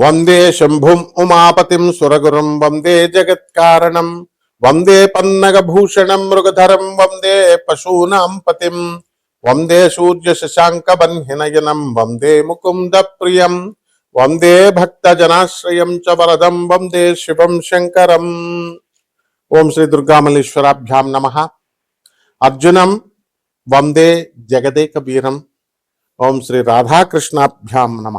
వందే శంభుం ఉమాపతిం సురగురుం వందే జగత్కారణం వందే పన్నగభూషణం మృగధరం వందే పశూనాం పతిం వందే సూర్య శశాంక బన్హినయనం వందే ముకుంద ప్రియం వందే భక్తజనాశ్రయం చ వరదం వందే శివం శంకరం ఓం శ్రీ దుర్గామల్లేశ్వరాభ్యాం నమ అర్జునం వందే జగదేక వీరం ఓం శ్రీ రాధాకృష్ణాభ్యాం నమ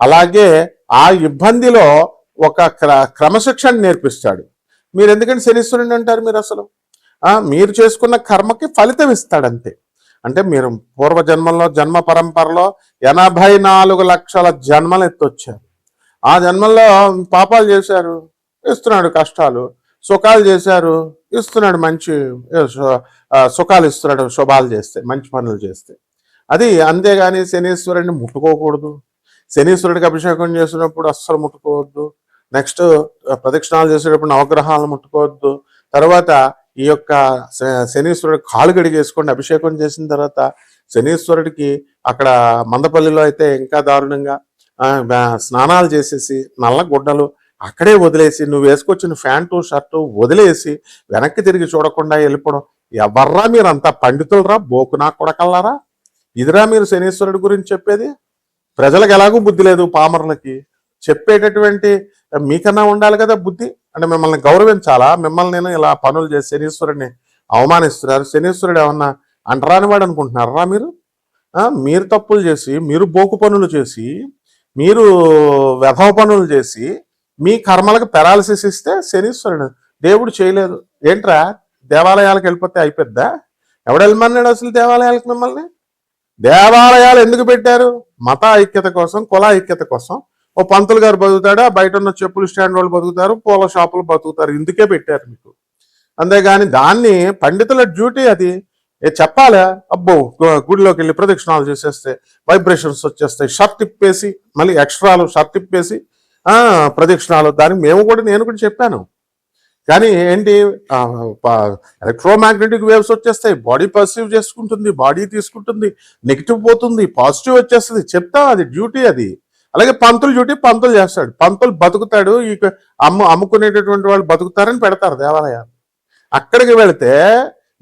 అలాగే ఆ ఇబ్బందిలో ఒక క్ర క్రమశిక్షణ నేర్పిస్తాడు. మీరు ఎందుకంటే శనీశ్వరుని అంటారు మీరు అసలు మీరు చేసుకున్న కర్మకి ఫలితం ఇస్తాడంతే. అంటే మీరు పూర్వజన్మల్లో జన్మ పరంపరలో ఎనభై నాలుగు లక్షల జన్మలు ఎత్తొచ్చారు. ఆ జన్మల్లో పాపాలు చేశారు ఇస్తున్నాడు కష్టాలు సుఖాలు చేశారు ఇస్తున్నాడు మంచి సుఖాలు ఇస్తున్నాడు శుభాలు చేస్తే మంచి పనులు చేస్తే. అది అంతేగాని శనీశ్వరుడిని ముట్టుకోకూడదు. శనీశ్వరుడికి అభిషేకం చేసినప్పుడు అస్సలు ముట్టుకోవద్దు. నెక్స్ట్ ప్రదక్షిణాలు చేసేటప్పుడు నవగ్రహాలను ముట్టుకోవద్దు. తర్వాత ఈ యొక్క శనీశ్వరుడు కాలు గడిగేసుకోండి అభిషేకం చేసిన తర్వాత శనీశ్వరుడికి అక్కడ మందపల్లిలో అయితే ఇంకా దారుణంగా స్నానాలు చేసేసి నల్ల గుడ్డలు అక్కడే వదిలేసి నువ్వు వేసుకొచ్చిన ప్యాంటు షర్టు వదిలేసి వెనక్కి తిరిగి చూడకుండా వెళ్ళిపోవడం. ఎవర్రా మీరు అంత పండితులరా? బోకునా కొడకల్లారా? ఇదిరా మీరు శనీశ్వరుడి గురించి చెప్పేది? ప్రజలకు ఎలాగూ బుద్ధి లేదు పామరులకి. చెప్పేటటువంటి మీకన్నా ఉండాలి కదా బుద్ధి. అంటే మిమ్మల్ని గౌరవించాలా? మిమ్మల్ని నేను ఇలా పనులు చేసి శనీశ్వరుడిని అవమానిస్తున్నారు. శనీశ్వరుడు ఏమన్నా అంటరాని వాడు అనుకుంటున్నారా మీరు? మీరు తప్పులు చేసి మీరు బోకు పనులు చేసి మీరు వ్యభవ పనులు చేసి మీ కర్మలకు పెరాలసిస్ ఇస్తే శనీశ్వరుడు దేవుడు చేయలేదు. ఏంట్రా? దేవాలయాలకు వెళ్ళిపోతే అయిపోద్దా? ఎవడు వెళ్ళమన్నాడు అసలు దేవాలయాలకు మిమ్మల్ని? దేవాలయాలు ఎందుకు పెట్టారు? మత ఐక్యత కోసం కుల ఐక్యత కోసం. ఓ పంతులు గారు బతుకుతాడు? బయట ఉన్న చెప్పులు స్టాండ్ వాళ్ళు బతుకుతారు పూల షాపులు బతుకుతారు. ఇందుకే పెట్టారు మీకు. అంతేగాని దాన్ని పండితుల డ్యూటీ అది. ఏ చెప్పాలా? అబ్బో గుడిలోకి వెళ్ళి ప్రదక్షిణాలు చేసేస్తే వైబ్రేషన్స్ వచ్చేస్తాయి. షర్ట్ తిప్పేసి మళ్ళీ ఎక్స్ట్రాలు షర్ట్ తిప్పేసి ప్రదక్షిణాలు. దానికి మేము కూడా నేను కూడా చెప్పాను. కానీ ఏంటి ఎలక్ట్రోమాగ్నెటిక్ వేవ్స్ వచ్చేస్తాయి. బాడీ పర్సీవ్ చేసుకుంటుంది బాడీ తీసుకుంటుంది నెగిటివ్ పోతుంది పాజిటివ్ వచ్చేస్తుంది. చెప్తా అది డ్యూటీ అది. అలాగే పంతులు డ్యూటీ పంతులు చేస్తాడు. పంతులు బతుకుతాడు ఈ అమ్ము అమ్ముకునేటటువంటి వాళ్ళు బతుకుతారని పెడతారు దేవాలయాలు. అక్కడికి వెళితే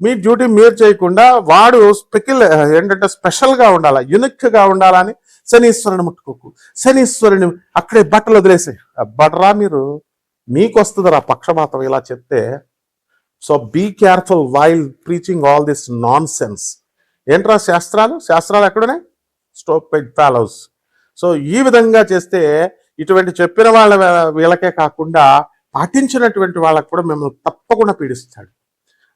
మీ డ్యూటీ మీరు చేయకుండా వాడు స్పెకిల్ ఏంటంటే స్పెషల్గా ఉండాలా యునిక్గా ఉండాలని శనీశ్వరుని ముట్టుకోకు. శనీశ్వరుని అక్కడే బట్టలు వదిలేసాయి. బట్టరా మీరు. మీకు వస్తుంది రా పక్షపాతం ఇలా చెప్తే. So be careful while preaching all this nonsense ఏంట్రా శాస్త్రాలు? శాస్త్రాలు ఎక్కడున్నాయి? స్టోప్ ఫాలోస్ సో ఈ విధంగా చేస్తే ఇటువంటి చెప్పిన వాళ్ళ వీళ్ళకే కాకుండా పాటించినటువంటి వాళ్ళకు కూడా మిమ్మల్ని తప్పకుండా పీడిస్తాడు.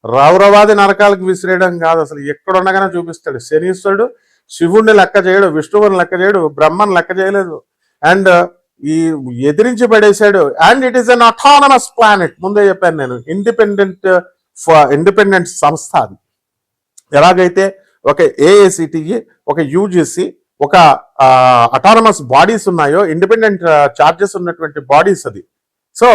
రౌరవాది నరకాలకు విసిరేయడం కాదు అసలు. ఎక్కడుండగానే చూపిస్తాడు. శనీశ్వరుడు శివుణ్ణి లెక్క చేయడు విష్ణువుని లెక్క చేయడు బ్రహ్మను లెక్క చేయలేదు. అండ్ ఈ ఎదిరించి పడేశాడు and it is an autonomous planet ముందే చెప్పాను నేను. ఇండిపెండెంట్ ఇండిపెండెంట్ uh, సంస్థ అది. ఎలాగైతే ఒక ఏఏసిటిఈ ఒక యూజిసి ఒక అటానమస్ బాడీస్ ఉన్నాయో ఇండిపెండెంట్ చార్జెస్ uh, ఉన్నటువంటి బాడీస్ అది. సో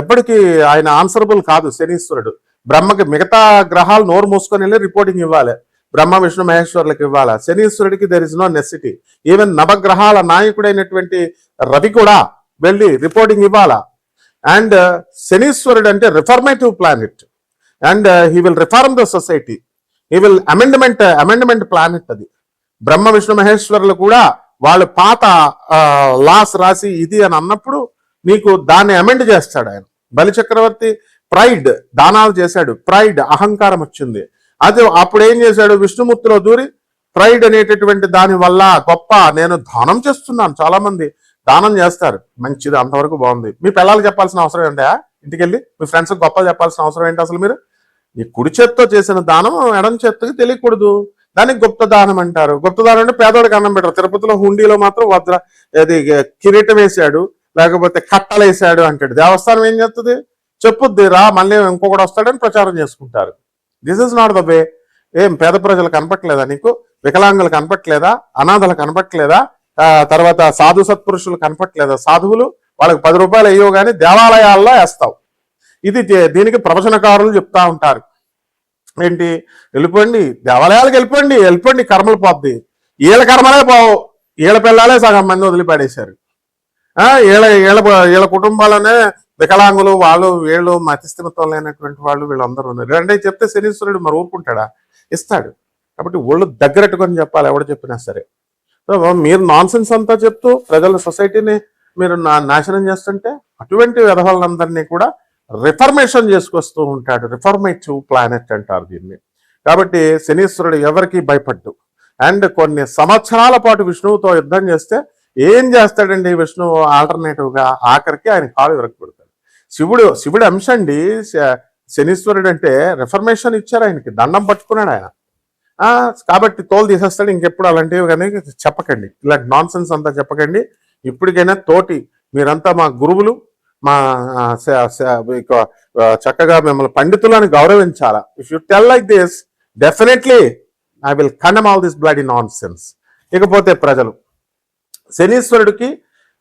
ఎప్పటికీ ఆయన ఆన్సరబుల్ కాదు శనీశ్వరుడు. బ్రహ్మకి మిగతా గ్రహాలు నోరు మూసుకొని వెళ్ళి రిపోర్టింగ్ ఇవ్వాలి. బ్రహ్మ విష్ణు మహేశ్వరులకు ఇవ్వాలా? శనీశ్వరుడికి there is no necessity even నవగ్రహాల నాయకుడైనటువంటి రవి కూడా వెళ్ళి రిపోర్టింగ్ ఇవ్వాలా? అండ్ uh, శనీశ్వరుడు అంటే reformative planet and he will reform the society he will amendment amendment planet అది. బ్రహ్మ విష్ణు మహేశ్వరులు కూడా వాళ్ళు పాత లాస్ రాసి ఇది అని అన్నప్పుడు నీకు దాన్ని అమెండ్ చేస్తాడు ఆయన. బలిచక్రవర్తి ప్రైడ్ దానాలు చేశాడు. ప్రైడ్ అహంకారం వచ్చింది. అది అప్పుడు ఏం చేశాడు? విష్ణుమూర్తిలో దూరి ప్రైడ్ అనేటటువంటి దాని వల్ల గొప్ప నేను దానం చేస్తున్నాను. చాలా మంది దానం చేస్తారు. మంచిది అంతవరకు బాగుంది. మీ పిల్లలు చెప్పాల్సిన అవసరం ఏంటా? ఇంటికెళ్ళి మీ ఫ్రెండ్స్కి గొప్ప చెప్పాల్సిన అవసరం ఏంటి అసలు మీరు? ఈ కుడి చేత్తో చేసిన దానం ఎడం చేత్తకి తెలియకూడదు. దానికి గుప్త దానం అంటారు. గుప్త దానం అంటే పేదోడికి అన్నం పెట్టరు. తిరుపతిలో హుండీలో మాత్రం వద్ర అది కిరీటం వేసాడు. లేకపోతే కట్టలు వేసాడు అంటాడు. దేవస్థానం ఏం చేస్తుంది చెప్పుద్ది రా మళ్ళీ ఇంకొకటి వస్తాడని ప్రచారం చేసుకుంటారు. This is not the way ఏం పేద ప్రజలు కనపట్లేదా నీకు? వికలాంగులు కనపట్లేదా? అనాథలు కనపట్లేదా? తర్వాత సాధు సత్పురుషులు కనపట్లేదా? సాధువులు వాళ్ళకి పది రూపాయలు అయ్యో కానీ దేవాలయాల్లో వేస్తావు. ఇది దీనికి ప్రవచనకారులు చెప్తా ఉంటారు. ఏంటి? వెళ్ళిపోండి. దేవాలయాలకు వెళ్ళిపోండి. వెళ్ళిపోండి. కర్మలు పోద్ది. ఈళ్ళ కర్మలే పోవు. ఈళ్ళ పిల్లలే సగం మంది వదిలిపడేశారు. ఈళ్ళ ఈళ్ళ ఈళ్ళ కుటుంబాలనే వికలాంగులు వాళ్ళు వీళ్ళు మతిస్థిమితం లేనటువంటి వాళ్ళు వీళ్ళందరూ ఉన్నారు. రెండే చెప్తే శనీశ్వరుడు మరి ఊరుకుంటాడా? ఇస్తాడు. కాబట్టి ఒళ్ళు దగ్గరట్టుకొని చెప్పాలి ఎవడు చెప్పినా సరే. సో మీరు నాన్సెన్స్ అంతా చెప్తూ ప్రజల సొసైటీని మీరు నాశనం చేస్తుంటే అటువంటి విధవాళ్ళందరినీ కూడా రిఫర్మేషన్ చేసుకొస్తూ ఉంటాడు. రిఫర్మేటివ్ ప్లానెట్ అంటారు దీన్ని. కాబట్టి శనీశ్వరుడు ఎవరికి భయపడ్డు. అండ్ కొన్ని సంవత్సరాల పాటు విష్ణువుతో యుద్ధం చేస్తే ఏం చేస్తాడండి విష్ణువు? ఆల్టర్నేటివ్గా ఆఖరికి ఆయన కాలు విరగబడతాడు. శివుడు శివుడు అంశ అండి శనీశ్వరుడు అంటే రిఫర్మేషన్ ఇచ్చారు ఆయనకి దండం పట్టుకున్నాడు ఆయన. కాబట్టి తోలు తీసేస్తాడు ఇంకెప్పుడు అలాంటివి కానీ చెప్పకండి. ఇలాంటి నాన్ సెన్స్ అంతా చెప్పకండి. ఇప్పటికైనా తోటి మీరంతా మా గురువులు మా చక్కగా మిమ్మల్ని పండితులను గౌరవించాలా. If you tell like this definitely I will condemn all this blood nonsense ఇకపోతే ప్రజలు శనీశ్వరుడికి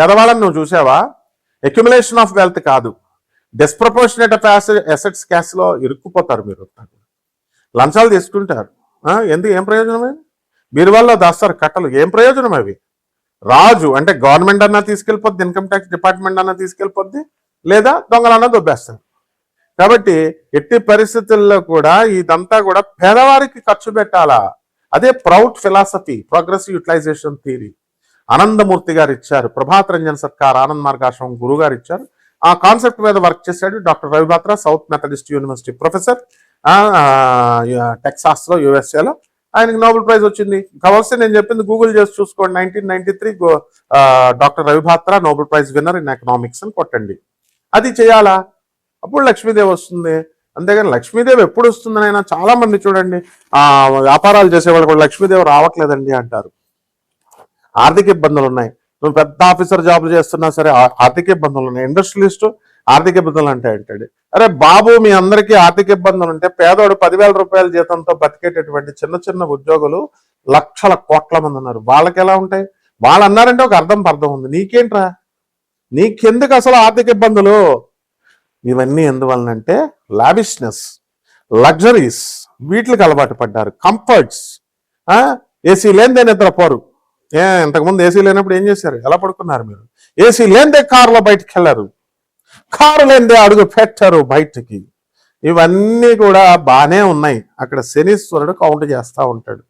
పేదవాళ్ళని నువ్వు చూసావా? అక్యుములేషన్ ఆఫ్ వెల్త్ కాదు. డిస్ప్రపోర్షనేట్ ఆఫ్ అసెట్స్ క్యాష్లో ఇరుక్కుపోతారు మీరు లంచాలు తీసుకుంటారు. ఎందుకు? ఏం ప్రయోజనమే? మీరు వల్ల దాస్తారు కట్టలు. ఏం ప్రయోజనం అవి? రాజు అంటే గవర్నమెంట్ అన్నా తీసుకెళ్ళిపోద్ది ఇన్కమ్ ట్యాక్స్ డిపార్ట్మెంట్ అన్నా తీసుకెళ్ళిపోద్ది లేదా దొంగలన్నా దొబ్బేస్తారు. కాబట్టి ఎట్టి పరిస్థితుల్లో కూడా ఇదంతా కూడా పేదవారికి ఖర్చు పెట్టాలా? అదే proud philosophy progressive utilization theory Anandamurthy garu ఇచ్చారు. ప్రభాత్ రంజన్ సర్కార్ ఆనంద్ మార్గాశ్రమం గురువు గారు ఇచ్చారు. ఆ కాన్సెప్ట్ మీద వర్క్ చేశాడు doctor Ravi Batra south Methodist university professor టెక్సాస్లో యూఎస్ఏలో. యుఎస్ఏలో ఆయనకి నోబెల్ ప్రైజ్ వచ్చింది. కావాల్సి నేను చెప్పింది గూగుల్ చేసి చూసుకోండి. Nineteen ninety three doctor Ravi Batra Nobel prize winner in economics అని కొట్టండి. అది చేయాలా? అప్పుడు లక్ష్మీదేవి వస్తుంది. అంతేగాని లక్ష్మీదేవి ఎప్పుడు వస్తుందని చాలా మంది చూడండి ఆ వ్యాపారాలు చేసేవాళ్ళు కూడా లక్ష్మీదేవి రావట్లేదండి అంటారు. ఆర్థిక ఇబ్బందులు ఉన్నాయి. నువ్వు పెద్ద ఆఫీసర్ జాబులు చేస్తున్నా సరే ఆర్థిక ఇబ్బందులు ఉన్నాయి. ఇండస్ట్రియలిస్ట్ ఆర్థిక ఇబ్బందులు అంటే అంటాడు అరే బాబు మీ అందరికీ ఆర్థిక ఇబ్బందులు ఉంటే పేదోడు పదివేల రూపాయల జీతంతో బతికేటటువంటి చిన్న చిన్న ఉద్యోగులు లక్షల కోట్ల మంది ఉన్నారు. వాళ్ళకి ఎలా ఉంటాయి? వాళ్ళు అన్నారంటే ఒక అర్థం పర్థం ఉంది. నీకేంట్రా? నీకెందుకు అసలు ఆర్థిక ఇబ్బందులు? ఇవన్నీ ఎందువలనంటే లావిష్నెస్ లగ్జరీస్ వీటికి అలవాటు పడ్డారు. కంఫర్ట్స్ ఏసీ లేనిదే నిద్రపోరు. ఏ ఇంతకుముందు ఏసీ లేనప్పుడు ఏం చేశారు? ఎలా పడుకున్నారు మీరు? ఏసీ లేనిదే కారులో బయటికి వెళ్ళారు. కారు లేనిదే అడుగు పెట్టారు బయటికి. ఇవన్నీ కూడా బాగానే ఉన్నాయి. అక్కడ శనీశ్వరుడు కౌంట్ చేస్తూ ఉంటాడు.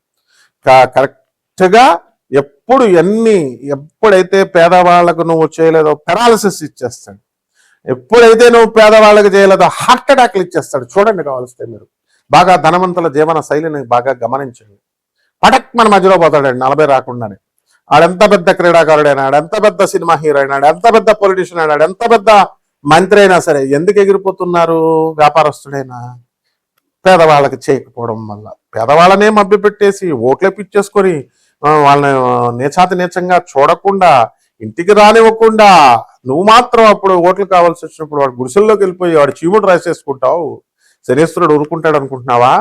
కరెక్ట్గా ఎప్పుడు ఎన్ని ఎప్పుడైతే పేదవాళ్ళకు నువ్వు చేయలేదో పెరాలసిస్ ఇచ్చేస్తాడు. ఎప్పుడైతే నువ్వు పేదవాళ్ళకి చేయలేదో హార్ట్ అటాక్లు ఇచ్చేస్తాడు. చూడండి కావాల్స్తే మీరు. బాగా ధనవంతుల జీవన శైలిని బాగా గమనించండి. పటక్ మన మధ్యలో పోతాడండి. నలభై రాకుండానే. ఆడెంత పెద్ద క్రీడాకారుడైనా ఎంత పెద్ద సినిమా హీరో అయినాడు ఎంత పెద్ద పొలిటీషియన్ అయినాడు ఎంత పెద్ద మంత్రి అయినా సరే ఎందుకు ఎగిరిపోతున్నారు వ్యాపారస్తుడైనా? పేదవాళ్ళకి చేయకపోవడం వల్ల. పేదవాళ్ళనే మభ్య పెట్టేసి ఓట్లే పిచ్చేసుకొని వాళ్ళని నేచాతి నీచంగా చూడకుండా ఇంటికి రానివ్వకుండా నువ్వు మాత్రం అప్పుడు ఓట్లు కావాల్సి వచ్చినప్పుడు వాడు గుడిసెల్లోకి వెళ్ళిపోయి వాడు చీముడు రాసేసుకుంటావు. శనేశ్వరుడు ఊరుకుంటాడు అనుకుంటున్నావా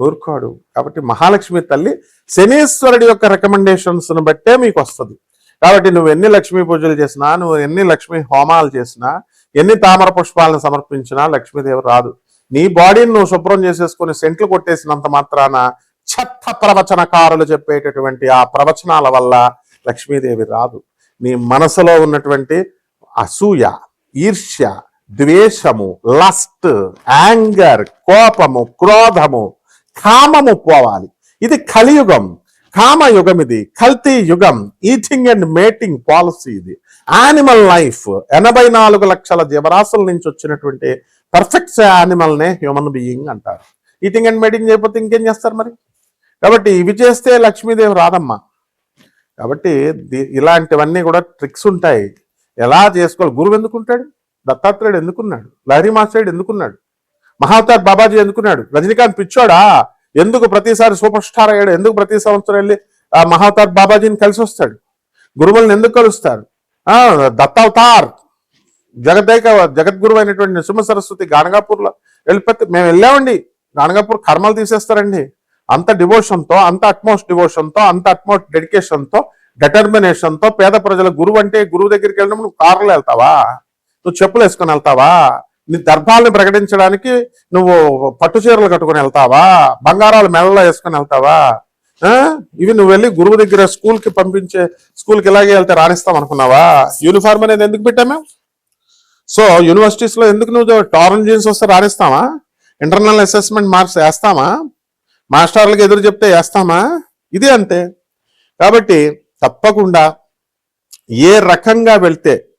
ఊరుకోడు కాబట్టి మహాలక్ష్మి తల్లి శనీశ్వరుడి యొక్క రికమెండేషన్స్ను బట్టే మీకు వస్తుంది. కాబట్టి నువ్వు ఎన్ని లక్ష్మీ పూజలు చేసినా నువ్వు ఎన్ని లక్ష్మీ హోమాలు చేసినా ఎన్ని తామర పుష్పాలను సమర్పించినా లక్ష్మీదేవి రాదు. నీ బాడీని నువ్వు శుభ్రం చేసేసుకుని సెంట్లు కొట్టేసినంత మాత్రాన చెత్త ప్రవచనకారులు చెప్పేటటువంటి ఆ ప్రవచనాల వల్ల లక్ష్మీదేవి రాదు. నీ మనసులో ఉన్నటువంటి అసూయ ఈర్ష్య ద్వేషము లస్ట్ యాంగర్ కోపము క్రోధము కామము పోవాలి. ఇది కలియుగం. కామయుగం ఇది. కల్తీ యుగం. ఈటింగ్ అండ్ మేటింగ్ పాలసీ ఇది. Animal life. ఎనభై నాలుగు లక్షల జీవరాశుల నుంచి వచ్చినటువంటి పర్ఫెక్ట్ యానిమల్నే హ్యూమన్ బీయింగ్ అంటారు. ఈటింగ్ అండ్ మేటింగ్ చేయకపోతే ఇంకేం చేస్తారు మరి? కాబట్టి ఇవి చేస్తే లక్ష్మీదేవి రాదమ్మా. కాబట్టి ఇలాంటివన్నీ కూడా ట్రిక్స్ ఉంటాయి. ఎలా చేసుకోవాలి? గురువు ఎందుకుంటాడు దత్తాత్రేయుడు ఎందుకున్నాడు? లహరి మాస్టర్డు ఎందుకున్నాడు? మహావతార్ బాబాజీ ఎందుకున్నాడు? రజనీకాంత్ పిచ్చోడా? ఎందుకు ప్రతిసారి సూపర్ స్టార్ అయ్యాడు? ఎందుకు ప్రతి సంవత్సరం వెళ్ళి ఆ మహావతార్ బాబాజీని కలిసి వస్తాడు? గురువులను ఎందుకు కలుస్తారు? ఆ దత్తావతార్! జగదేక జగద్గురు అయినటువంటి నృసింహ సరస్వతి గానగాపూర్లో వెళ్ళిపోతే మేము వెళ్ళామండి. గానగాపూర్ కర్మలు తీసేస్తారండి. అంత డివోషన్తో అంత అట్మోస్ట్ డివోషన్తో అంత అట్మోస్ట్ డెడికేషన్తో తో పేద ప్రజల గురువు అంటే గురువు దగ్గరికి వెళ్ళినప్పుడు నువ్వు కారులో వెళ్తావా? నువ్వు చెప్పులు వేసుకొని వెళ్తావా? నీ దర్భాలను ప్రకటించడానికి నువ్వు పట్టు చీరలు కట్టుకొని వెళ్తావా? బంగారాలు మెడలో వేసుకొని వెళ్తావా? ఇవి నువ్వు వెళ్ళి గురువు దగ్గర స్కూల్కి పంపించే స్కూల్కి ఇలాగే వెళ్తే రాణిస్తాం అనుకున్నావా? యూనిఫామ్ అనేది ఎందుకు పెట్టామే సో యూనివర్సిటీస్లో ఎందుకు నువ్వు టారన్ జీన్స్ వస్తే రాణిస్తావా? ఇంటర్నల్ అసెస్మెంట్ మార్క్స్ వేస్తామా? మాస్టర్లకు ఎదురు చెప్తే వేస్తామా? ఇది అంతే. కాబట్టి తప్పకుండా ఏ రకంగా వెళ్తే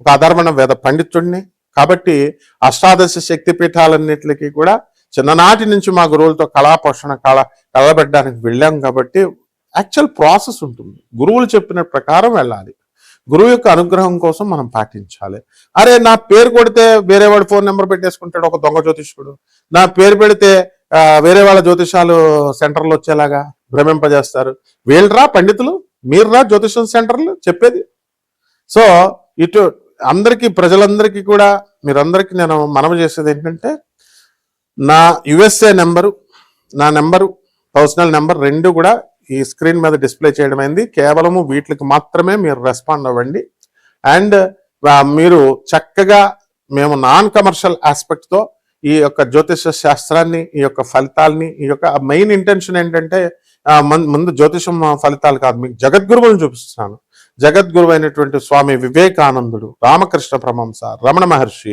ఒక అధర్మణ వేద పండితుడిని కాబట్టి అష్టాదశ శక్తి పీఠాలన్నిటికీ కూడా చిన్ననాటి నుంచి మా గురువులతో కళా పోషణ కళ కలబెట్టడానికి వెళ్ళాం కాబట్టి యాక్చువల్ ప్రాసెస్ ఉంటుంది. గురువులు చెప్పిన ప్రకారం వెళ్ళాలి. గురువు యొక్క అనుగ్రహం కోసం మనం పాటించాలి. అరే నా పేరు కొడితే వేరే వాడు ఫోన్ నెంబర్ పెట్టేసుకుంటాడు ఒక దొంగ జ్యోతిష్కుడు. నా పేరు పెడితే వేరే వాళ్ళ జ్యోతిషాలు సెంటర్లు వచ్చేలాగా భ్రమింపజేస్తారు. వీళ్ళరా పండితులు మీర్రా జ్యోతిషం సెంటర్లు చెప్పేది. సో ఇటు అందరికీ ప్రజలందరికీ కూడా మీరందరికీ నేను మనవి చేసేది ఏంటంటే నా యుఎస్ఏ నెంబరు నా నెంబరు పర్సనల్ నెంబర్ రెండు కూడా ఈ స్క్రీన్ మీద డిస్ప్లే చేయడం అయింది. కేవలము వీటికి మాత్రమే మీరు రెస్పాండ్ అవ్వండి. అండ్ మీరు చక్కగా మేము నాన్ కమర్షియల్ ఆస్పెక్ట్తో ఈ యొక్క జ్యోతిష శాస్త్రాన్ని ఈ యొక్క ఫలితాల్ని ఈ యొక్క మెయిన్ ఇంటెన్షన్ ఏంటంటే మన్- ముందు జ్యోతిషం ఫలితాలు కాదు మీకు జగద్గురువులను చూపిస్తున్నాను. జగద్గురు అయినటువంటి స్వామి వివేకానందుడు రామకృష్ణ పరమహంస రమణ మహర్షి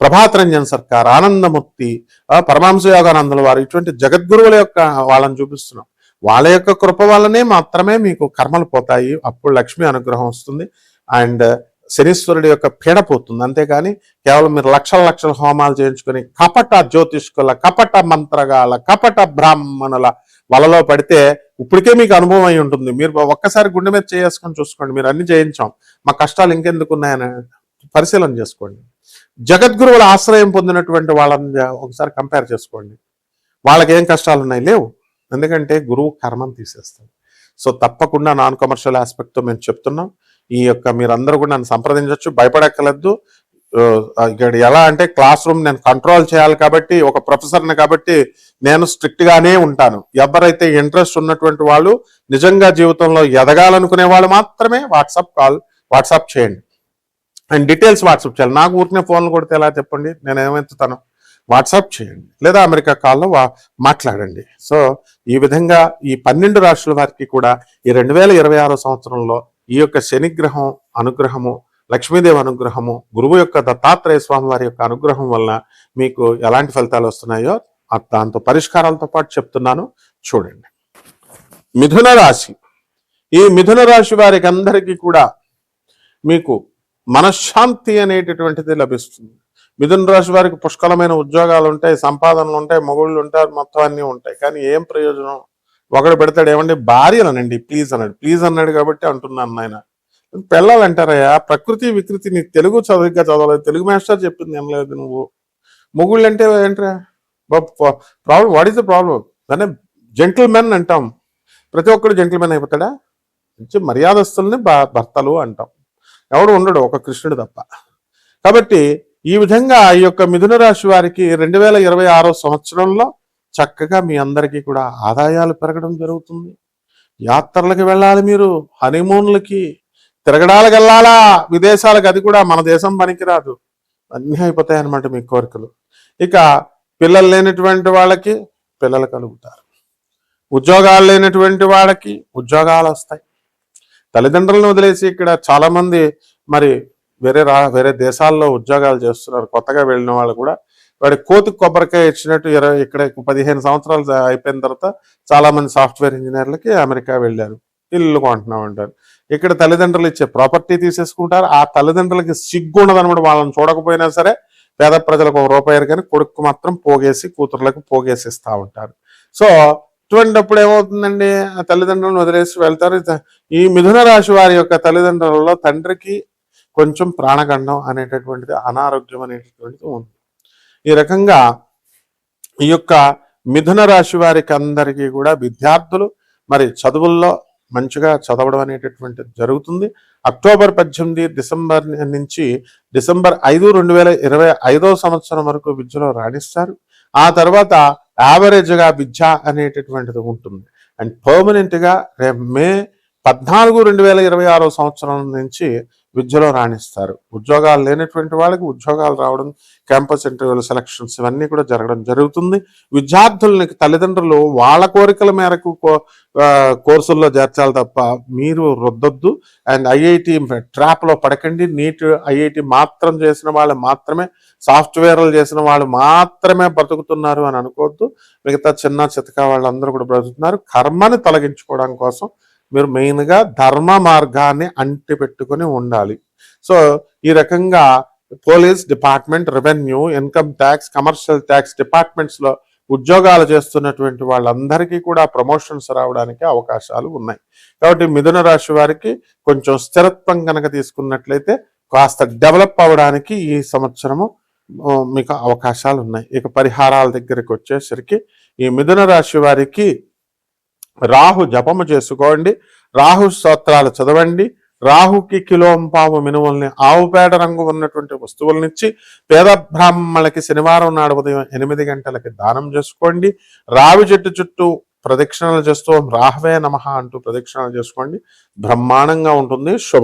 ప్రభాతరంజన్ సర్కార్ ఆనందమూర్తి ఆ, పరమహంస యోగానందుల వారు ఇటువంటి జగద్గురువుల యొక్క వాళ్ళని చూపిస్తున్నాం. వాళ్ళ యొక్క కృప వల్లనే మాత్రమే మీకు కర్మలు పోతాయి. అప్పుడు లక్ష్మి అనుగ్రహం వస్తుంది. అండ్ శనీశ్వరుడి యొక్క పీడ పోతుంది. అంతేకాని కేవలం మీరు లక్షల లక్షల హోమాలు చేయించుకొని కపట జ్యోతిష్కుల కపట మంత్రగాల కపట బ్రాహ్మణుల వలలో పడితే ఇప్పటికే మీకు అనుభవం అయి ఉంటుంది. మీరు ఒక్కసారి గుండె మీద చేసుకొని చూసుకోండి. మీరు అన్ని చేయించాం. మా కష్టాలు ఇంకెందుకు ఉన్నాయని పరిశీలన చేసుకోండి. జగద్గురువుల ఆశ్రయం పొందినటువంటి వాళ్ళని ఒకసారి కంపేర్ చేసుకోండి. వాళ్ళకి ఏం కష్టాలు ఉన్నాయి? లేవు. ఎందుకంటే గురువు కర్మను తీసేస్తాడు. సో తప్పకుండా నాన్ కమర్షియల్ ఆస్పెక్ట్తో మేము చెప్తున్నాం. ఈ యొక్క మీరందరూ కూడా నన్ను సంప్రదించవచ్చు భయపడక్కర్లేదు. ఇక్కడ ఎలా అంటే క్లాస్ రూమ్ నేను కంట్రోల్ చేయాలి కాబట్టి ఒక ప్రొఫెసర్ని కాబట్టి నేను స్ట్రిక్ట్ గానే ఉంటాను. ఎవరైతే ఇంట్రెస్ట్ ఉన్నటువంటి వాళ్ళు నిజంగా జీవితంలో ఎదగాలనుకునే వాళ్ళు మాత్రమే వాట్సాప్ కాల్ వాట్సాప్ చేయండి. అండ్ డీటెయిల్స్ వాట్సాప్ చేయాలి. నాకు ఊరికే ఫోన్లు కొడితే ఎలా చెప్పండి? నేను ఏమెత్తుతాను? వాట్సాప్ చేయండి. లేదా అమెరికా కాల్లో వా మాట్లాడండి. సో ఈ విధంగా ఈ పన్నెండు రాష్ట్రాల వారికి కూడా ఈ రెండు వేల ఇరవై సంవత్సరంలో ఈ యొక్క శనిగ్రహం అనుగ్రహము లక్ష్మీదేవి అనుగ్రహము గురువు యొక్క దత్తాత్రేయ స్వామి వారి యొక్క అనుగ్రహం వలన మీకు ఎలాంటి ఫలితాలు వస్తున్నాయో దాంతో పరిష్కారాలతో పాటు చెప్తున్నాను. చూడండి. మిథున రాశి. ఈ మిథున రాశి వారికి అందరికీ కూడా మీకు మనశ్శాంతి అనేటటువంటిది లభిస్తుంది. మిథున రాశి వారికి పుష్కలమైన ఉద్యోగాలు ఉంటాయి సంపాదనలు ఉంటాయి మొగుళ్ళు ఉంటారు మొత్తం అన్నీ ఉంటాయి. కానీ ఏం ప్రయోజనం? ఒకడు పెడతాడు ఏమంటే భార్య అనండి ప్లీజ్ అన్నాడు. ప్లీజ్ అన్నాడు కాబట్టి అంటున్నాను నాయన. పిల్లలు అంటారయ్యా ప్రకృతి వికృతిని తెలుగు చదువుగా చదవలేదు తెలుగు మాస్టర్ చెప్పింది ఏం లేదు నువ్వు. మొగుళ్ళు అంటే ఏంట్రా problem what is the problem దాన్ని జెంటిల్మెన్ అంటాం. ప్రతి ఒక్కడు జెంటిల్మెన్ అయిపోతాడా? మంచి మర్యాదస్తుల్ని భర్తలు అంటాం. ఎవడు ఉండడు ఒక కృష్ణుడు తప్ప. కాబట్టి ఈ విధంగా ఈ యొక్క మిథున రాశి వారికి రెండు వేల ఇరవై ఆరో సంవత్సరంలో చక్కగా మీ అందరికీ కూడా ఆదాయాలు పెరగడం జరుగుతుంది. యాత్రలకు వెళ్ళాలి మీరు హనీమూన్లకి తిరగడాలకు వెళ్ళాలా విదేశాలకు అది కూడా మన దేశం పనికిరాదు. అన్నీ అయిపోతాయి అన్నమాట మీ కోరికలు. ఇక పిల్లలు లేనటువంటి వాళ్ళకి పిల్లలు కలుగుతారు. ఉద్యోగాలు లేనటువంటి వాళ్ళకి ఉద్యోగాలు వస్తాయి. తల్లిదండ్రులను వదిలేసి ఇక్కడ చాలామంది మరి వేరే రా వేరే దేశాల్లో ఉద్యోగాలు చేస్తున్నారు. కొత్తగా వెళ్ళిన వాళ్ళు కూడా. వాడి కోతి కొబ్బరికాయ ఇచ్చినట్టు ఇరవై ఇక్కడ పదిహేను సంవత్సరాలు అయిపోయిన తర్వాత చాలామంది సాఫ్ట్వేర్ ఇంజనీర్లకి అమెరికా వెళ్ళారు. ఇల్లు కొంటున్నాం అంటారు ఇక్కడ తల్లిదండ్రులు ఇచ్చే ప్రాపర్టీ తీసేసుకుంటారు. ఆ తల్లిదండ్రులకి సిగ్గు ఉండదన్నమాట. వాళ్ళని చూడకపోయినా సరే పేద ప్రజలకు ఒక రూపాయలు కానీ కొడుకు మాత్రం పోగేసి కూతుర్లకు పోగేసిస్తూ ఉంటారు. సో ఇటువంటిప్పుడు ఏమవుతుందండి? ఆ తల్లిదండ్రులను వదిలేసి వెళ్తారు. ఈ మిథున రాశి వారి యొక్క తల్లిదండ్రులలో తండ్రికి కొంచెం ప్రాణగండం అనేటటువంటిది అనారోగ్యం అనేటటువంటిది ఉంది. ఈ రకంగా ఈ యొక్క మిథున రాశి వారికి అందరికీ కూడా విద్యార్థులు మరి చదువుల్లో మంచిగా చదవడం అనేటటువంటిది జరుగుతుంది. అక్టోబర్ పద్దెనిమిది డిసెంబర్ నుంచి డిసెంబర్ ఐదు రెండు వేల ఇరవై ఐదో సంవత్సరం వరకు విద్యలో రాణిస్తారు. ఆ తర్వాత యావరేజ్గా విద్య అనేటటువంటిది ఉంటుంది. అండ్ పర్మనెంట్గా రే మే పద్నాలుగు రెండు వేల ఇరవై ఆరో సంవత్సరం నుంచి విద్యలో రాణిస్తారు. ఉద్యోగాలు లేనటువంటి వాళ్ళకి ఉద్యోగాలు రావడం క్యాంపస్ ఇంటర్వ్యూలు సెలక్షన్స్ ఇవన్నీ కూడా జరగడం జరుగుతుంది. విద్యార్థులకి తల్లిదండ్రులు వాళ్ళ కోరికల మేరకు కో- కోర్సుల్లో చేర్చాలి తప్ప మీరు రుద్దొద్దు. అండ్ ఐఐటి ట్రాప్లో పడకండి. నీట్ ఐఐటి మాత్రం చేసిన వాళ్ళు మాత్రమే సాఫ్ట్వేర్లు చేసిన వాళ్ళు మాత్రమే బ్రతుకుతున్నారు అని అనుకోవద్దు. మిగతా చిన్న చితక వాళ్ళందరూ కూడా బ్రతుకుతున్నారు. కర్మని తొలగించుకోవడం కోసం మీరు మెయిన్గా ధర్మ మార్గాన్ని అంటి పెట్టుకుని ఉండాలి. సో ఈ రకంగా police department revenue income tax commercial tax డిపార్ట్మెంట్స్లో ఉద్యోగాలు చేస్తున్నటువంటి వాళ్ళందరికీ కూడా ప్రమోషన్స్ రావడానికి అవకాశాలు ఉన్నాయి. కాబట్టి మిథున రాశి వారికి కొంచెం స్థిరత్వం కనుక తీసుకున్నట్లయితే కాస్త డెవలప్ అవడానికి ఈ సంవత్సరము మీకు అవకాశాలు ఉన్నాయి. ఇక పరిహారాల దగ్గరికి వచ్చేసరికి ఈ మిథున రాశి వారికి రాహు జపము చేసుకోండి రాహు స్తోత్రాలు చదవండి రాహుకి కిలోంపావు మినుముల్ని ఆవు పేడ రంగు ఉన్నటువంటి వస్తువులనిచ్చి పేద బ్రాహ్మణులకి శనివారం నాడు ఉదయం ఎనిమిది గంటలకి దానం చేసుకోండి రావి చెట్టు చుట్టూ ప్రదక్షిణలు చేస్తూ రాహవే నమ అంటూ ప్రదక్షిణలు చేసుకోండి బ్రహ్మాండంగా ఉంటుంది శుభ